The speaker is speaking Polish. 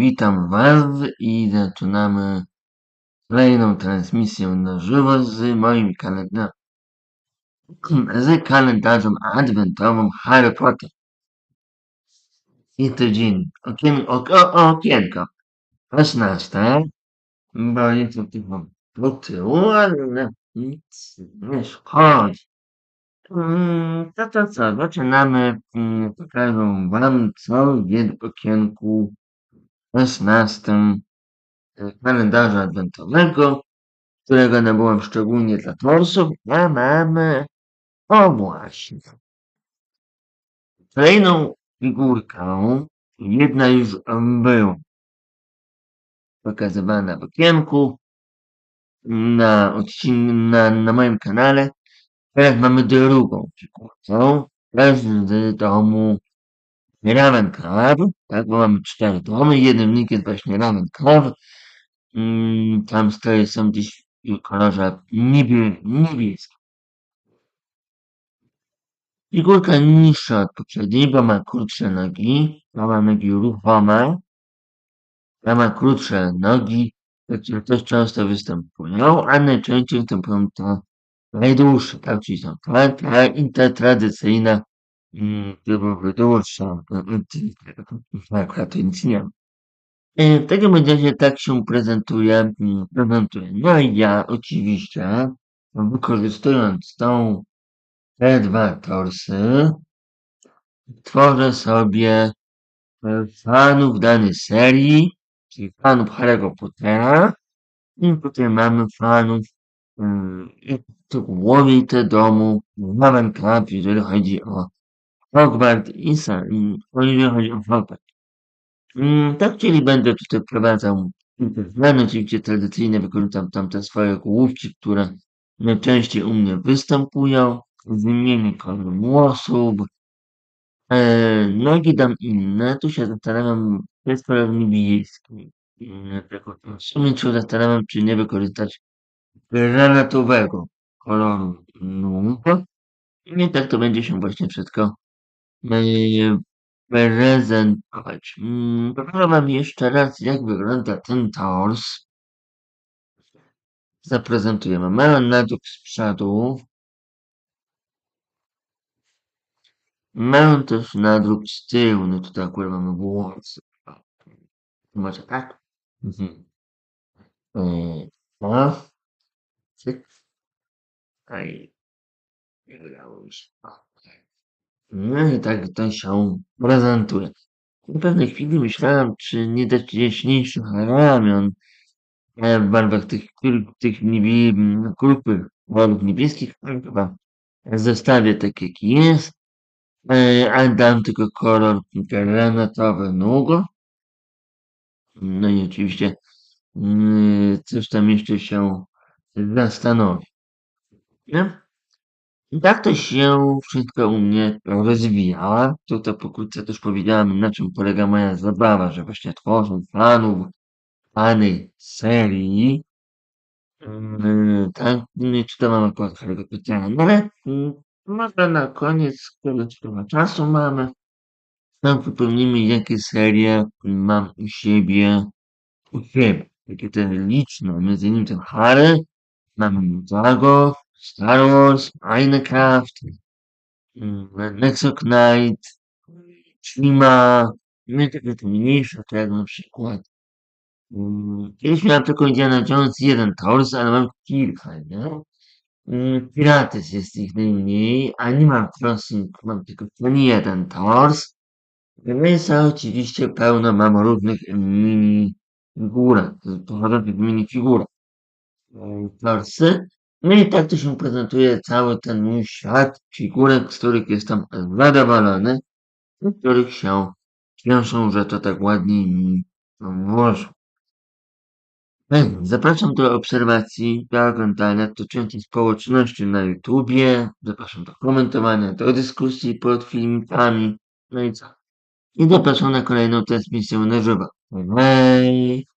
witam Was i zaczynamy kolejną transmisję na żywo z moim kalendarzem, z kalendarzem adwentowym Harry Potter. I to dzień, okien, ok, okienko, 16, bo jest to tylko po tyłu, ale nic nie szkodzi. Mm, To to co, zaczynamy, mm, pokażę Wam co jest w okienku 16 e, kalendarza adwentowego, którego nabyłem szczególnie dla torsów, a mamy, o właśnie, kolejną figurkę, jedna już była pokazywana w okienku, na, na, na moim kanale, teraz mamy drugą figurkę, też z domu Ramen Club, tak, bo mamy cztery domy, jeden link jest właśnie Ramen Club, Mm, tam stoje są gdzieś w kolorze niebie, niebieskim. Figurka niższa od poprzedniej, bo ma krótsze nogi, bo ma nogi ruchome, a ma krótsze nogi, które też często występują, a najczęściej występują to najdłuższe, tak, czyli są ta, ta, i ta tradycyjna, mm, typowo dłuższa, akurat to nic nie ma. E, W takim razie tak się prezentuje, mm, prezentuje. No i ja oczywiście, wykorzystując tą, te dwa torsy, tworzę sobie e, fanów danej serii, czyli fanów Harry'ego Pottera i tutaj mamy fanów yy, głowie te domu Raven Club, jeżeli chodzi o Hogwarts i sam, jeżeli chodzi o Hogwarts. Mm, tak, czyli będę tutaj wprowadzał kilka. Oczywiście tradycyjnie wykorzystam tam te swoje główki, które najczęściej u mnie występują. Wymienię kolor włosów. E, nogi dam inne. Tu się zastanawiam, to jest kolor niebieski. W sumie się zastanawiam, czy nie wykorzystać granatowego koloru nóg. I tak to będzie się właśnie wszystko prezentować. Mm, Pokażę Wam jeszcze raz, jak wygląda ten tors. Zaprezentujemy. Mamy nadruk z przodu. Mamy też nadruk z tyłu. No tutaj akurat mamy włosy. Może tak? Mhm. Yy, No. Cyk. Aj. Udało mi się. O. No i tak to się prezentuje. W pewnej chwili myślałem, czy nie dać jaśniejszych ramion e, w barwach tych, tych niebie, grupy kolorów niebieskich, ale chyba zostawię tak jak jest, e, ale dam tylko kolor granatowy nóg. No i oczywiście mm, coś tam jeszcze się zastanowi. No. I tak to się wszystko u mnie rozwijało. Tutaj pokrótce też powiedziałem, na czym polega moja zabawa, że właśnie tworzę fanów danej serii. Yy, tak, nie czytałem akurat Harry'ego Pottera, no ale mm, może na koniec, skoro trochę czasu mamy, tam wypełnimy jakie serie mam u siebie, u siebie. Takie te liczne, między innymi ten Harry, mamy Drago, Star Wars, Minecraft, mm, Nexo Knight, Shima, no i takie te mniejsze, to jak na przykład mm, Kiedyś miałem tylko Indiana Jones jeden tors, ale mam kilka, nie? Mm, Pirates jest ich najmniej, Animal Crossing mam tylko ten jeden tors. No i są oczywiście pełno mam różnych mini figurek, pochodzących mini figurek. Torsy. No i tak to się prezentuje cały ten mój świat figurek, z których jestem zadowolony, z których się cieszę, że to tak ładnie mi włożył. Zapraszam do obserwacji, do oglądania dotyczącej społeczności na YouTubie. Zapraszam do komentowania, do dyskusji pod filmikami. No i co? I zapraszam na kolejną transmisję na żywo. Bye.